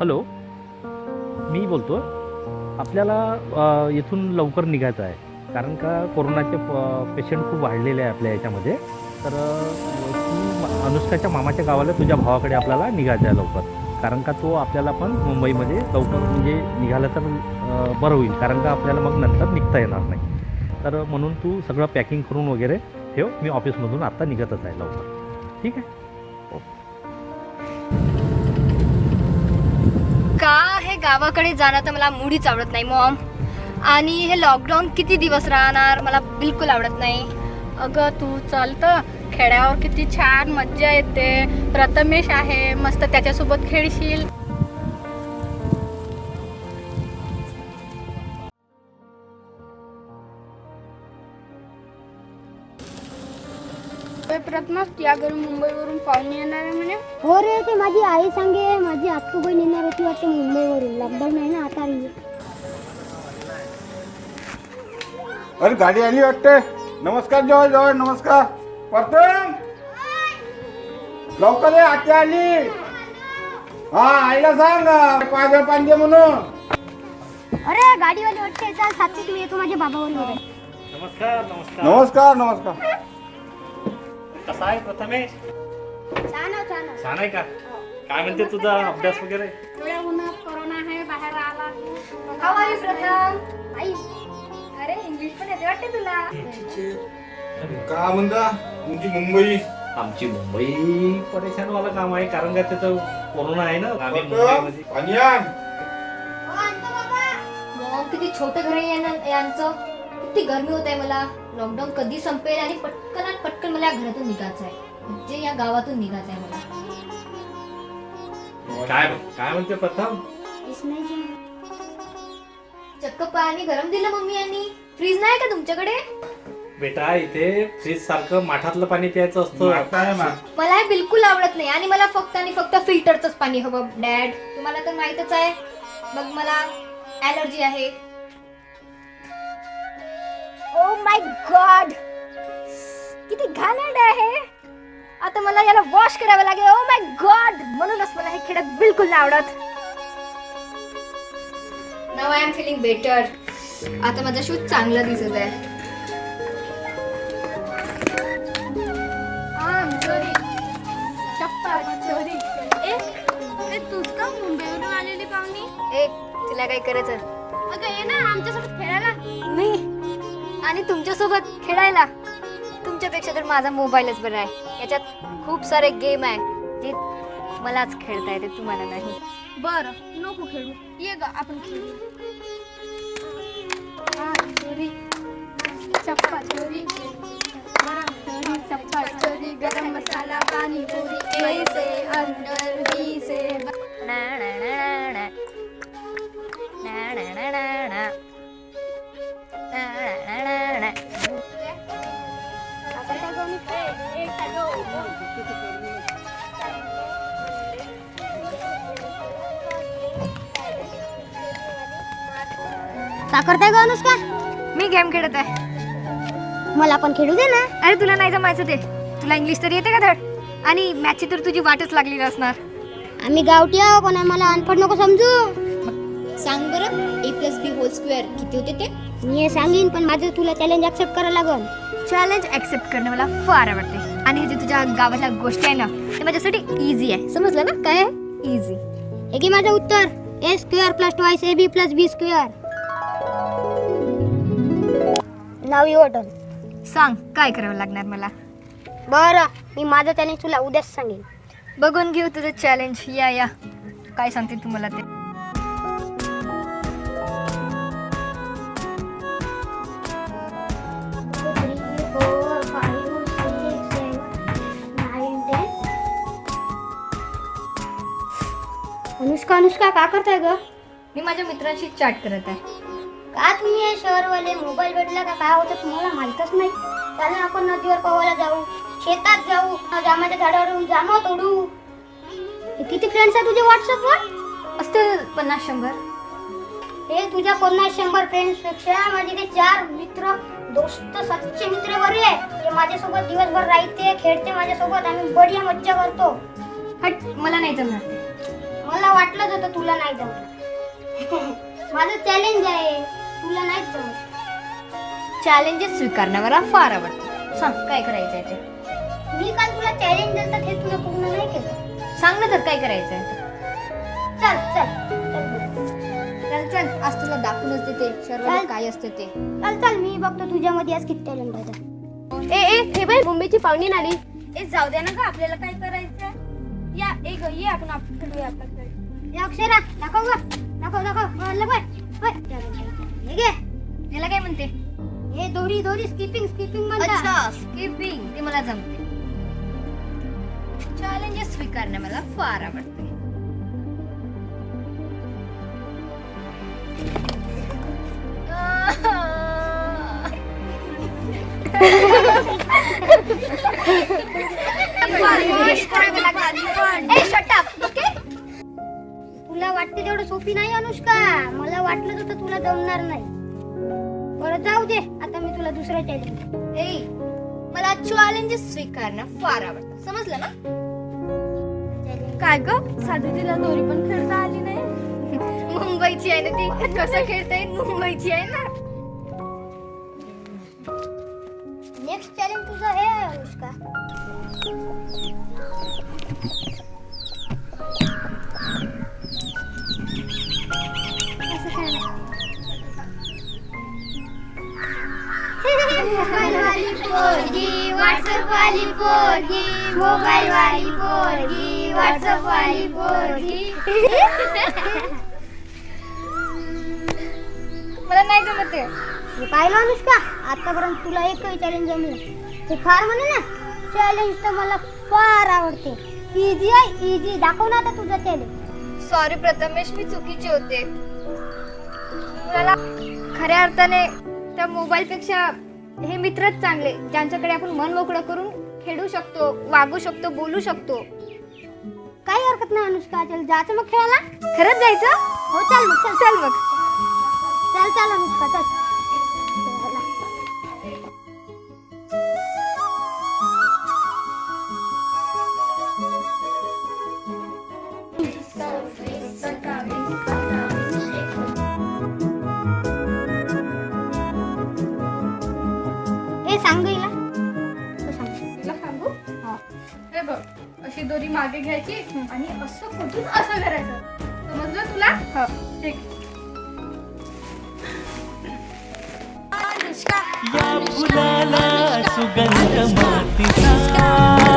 Hello. मी बोलतो आपल्याला येथून इथून लवकर निघायचं आहे. कारण का कोरोनाचे पेशंट खूप वाढलेले आहे आपल्या याच्यामध्ये. तर तू अनुष्काच्या मामाच्या गावाला तुझ्या भावाकडे आपल्याला निघायचं आहे लवकर. कारण का तो आपल्याला पण मुंबईमध्ये लवकर म्हणजे निघालं तर बरं होईल. कारण का आपल्याला मग नंतर निघता येणार नाही. तर म्हणून तू सगळं पॅकिंग करून वगैरे ठेव. मी ऑफिसमधून आत्ता निघतच आहे लवकर. ठीक आहे? ओके. गावाकडे जाणं तर मला मुडीच आवडत नाही मॉम. आणि हे लॉकडाऊन किती दिवस राहणार मला बिलकुल आवडत नाही. अगं तू चालतं खेड्यावर किती छान मज्जा येते. प्रथमेश आहे मस्त त्याच्यासोबत खेळशील. प्रथमच या घरी मुंबईवरून पाहुणे येणार आहे म्हणे. हो रे ते माझी आई सांगे माझी आत्तू बहीण येणार होती वाटते मुंबईवरून. लॉकडाऊन आहे ना आता आली. अरे गाडी आली वाटते. नमस्कार जवळ जवळ नमस्कार. प्रथम लवकर ये आत्या आली. हा आईला सांग पाहिजे पाहिजे म्हणून. अरे गाडीवाली वाटते चल सात्विक मी येतो माझ्या बाबावर नमस्कार नमस्कार. नमस्कार नमस्कार. कसा आहे? प्रथमेश छान हो, छान छान आहे का? काय म्हणते तुझा अभ्यास वगैरे? एवढ्या उन्हात कोरोना आहे बाहेर आला. तू How are you, प्रथम? आई. अरे इंग्लिश पण येते वाटते तुला. का म्हणता? तुमची मुंबई. आमची मुंबई परेशान वाला काम आहे कारण का तिथं कोरोना आहे ना? आम्ही मुंबईमध्ये प्रथम, पाणी आण. मॉम किती छोटं घर आहे यानं- यांचं? किती गरमी होत आहे मला. लॉकडाऊन कधी संपेल आणि पटकन आणि पटकन मला या घरातून निघायचं आहे. म्हणजे या गावातून निघायचं आहे मला. काय काय म्हणते प्रथम? चक्क पाणी गरम दिलं मम्मी यांनी. फ्रीज नाही का तुमच्याकडे? बेटा इथे फ्रीज सारखं माठातलं पाणी प्यायचं असतं. मला हे बिलकुल आवडत नाही आणि मला फक्त आणि फक्त फिल्टरचंच पाणी हवं. डॅड तुम्हाला तर माहीतच आहे. मग मला ॲलर्जी आहे. ओ माय गॉड किती घाणेरड आहे. आता मला याला वॉश करावं लागेल. ओ माय गॉड म्हणूनच मला हे खेळत बिलकुल नाही आवडत. Now I am feeling better आता माझा शूज चांगला दिसत आहे. आम चोरी चप्पा चोरी ए ए तूच का मुंबईवरून आलेली पाहुणी? ए तुला काय करायचं अगं ये ना आमच्यासोबत खेळायला. आणि तुमच्यासोबत खेळायला. तुमच्यापेक्षा तर माझा मोबाईलच बरा आहे. याच्यात खूप सारे गेम आहे जे मलाच खेळता येते तुम्हाला नाही. बरं नको खेळू. ये ग आपण खेळू. चोरी चप्पा चोरी चप्पा चोरी गरम मसाला पाणी पुरी ए से अंदर बी से ना ना ना ना ना ना ना ना ना ना का करताय का? अनुष्का मी गेम खेळत आहे. मला पण खेळू दे ना. अरे तुला नाही जमायचं ते. तुला इंग्लिश तर येते का धड? आणि मॅचची तर तुझी वाटच लागलेली असणार. आम्ही गावठी आहो पण आम्हाला अनपढ नको समजू. सांग बरं A plus B whole square किती होते ते? मी हे सांगेन पण माझं तुला चॅलेंज ऍक्सेप्ट करावं लागल. चॅलेंज ऍक्सेप्ट करणं मला फार आवडते. आणि हे जे तुझ्या गावातल्या गोष्टी आहे ना ते माझ्यासाठी इझी आहे. समजलं ना? काय? इझी हे की माझं उत्तर. A square plus twice A B plus B square now turn सांग काय करावं लागणार मला? बरं मी माझं चॅलेंज तुला उद्याच सांगेन. बघून घेऊ तुझं चॅलेंज या या. काय सांगते तुम्हाला ते? अनुष्का अनुष्का का करताय ग? मी माझ्या मित्रांशी चॅट करत आहे. का तुम्ही हे शहरवाले मोबाईल भेटला का काय होतं तुम्हाला माहीतच नाही. त्याला आपण नदीवर पोहायला जाऊ. शेतात जाऊ. जामाच्या झाडावर जामा तोडू. किती फ्रेंड्स आहे तुझे व्हॉट्सअपवर असतील पन्नास शंभर. हे तुझ्या पन्नास शंभर फ्रेंड्सपेक्षा माझे ते चार मित्र दोस्त सच्चे मित्र बरे आहे. ते माझ्यासोबत दिवसभर राहते खेळते माझ्यासोबत. आम्ही बढिया मज्जा करतो. हट मला नाही जमणार मला वाटलंच होतं तुला नाही जमणार. माझं चॅलेंज आहे. तुला नाही जमत. चॅलेंजेस स्वीकारणं मला फार आवडतं. सांग काय करायचं आहे ते? मी काल तुला चॅलेंज दिलं तर हे तुला पूर्ण नाही केलं. सांग ना तर काय करायचं आहे चल चल. चल. चल चल. आज तुला दाखवूनच देते. शर्वाला काय असतं ते. चल चल. मी बघतो तुझ्यामध्ये आज किती टॅलेंट आहे ते. ए ए हे बाई मुंबईची पाहुणी आली. ए जाऊ दे ना का आपल्याला काय करायचं या ए ग ये आपण आप- खेळूया आपला खेळ ए, अक्षरा दाखव ग. दाखव दाखव. म्हणलं पण होय. हे घे याला काय म्हणते? हे दोरी दोरी स्किपिंग स्किपिंग म्हणतात अच्छा. स्किपिंग ते मला जमते. चॅलेंजेस स्वीकारणं मला फार आवडते. वाटते तेवढं सोपी नाही अनुष्का. मला वाटलं होतं तुला जमणार नाही. बरं जाऊ दे. आता मी तुला दुसरं चॅलेंज ए मला चॅलेंजेस स्वीकारणं फार आवडतं. समजलं ना? काय ग? साधूजीला दोरी पण खेळता आली नाही? मुंबईची आहे ना ती. कसं खेळता येईल मुंबईची आहे ना. नेक्स्ट चॅलेंज तुझं हे आहे, अनुष्का. असं खेळणं. मोबाईल वाली पोरगी व्हॉट्सअप वाली पोरगी मोबाईल वाली पोरगी व्हॉट्सअप वाली पोरगी. मला नाही जमत ते. हे पाहिलं अनुष्का आतापर्यंत तुला एकही चॅलेंज जमलं ते फार म्हणे ना चॅलेंज तर मला फार आवडते. इझी आहे इझी दाखव ना आता तुझं चॅलेंज सॉरी प्रथमेश मी चुकीचे होते. मला खऱ्या अर्थाने त्या मोबाईल पेक्षा हे मित्रच चांगले ज्यांच्याकडे आपण मन मोकळं करून खेळू शकतो वागू शकतो बोलू शकतो. काही हरकत नाही अनुष्का. चल जायचं मग खेळायला? खरंच जायचं? हो चल मग चल. चल मग. चल चल अनुष्का चल. मागे घ्यायची आणि असं कुठून असं करायचं? समजलं तुला? ठीक. या फुलाला सुगंध मातीचा.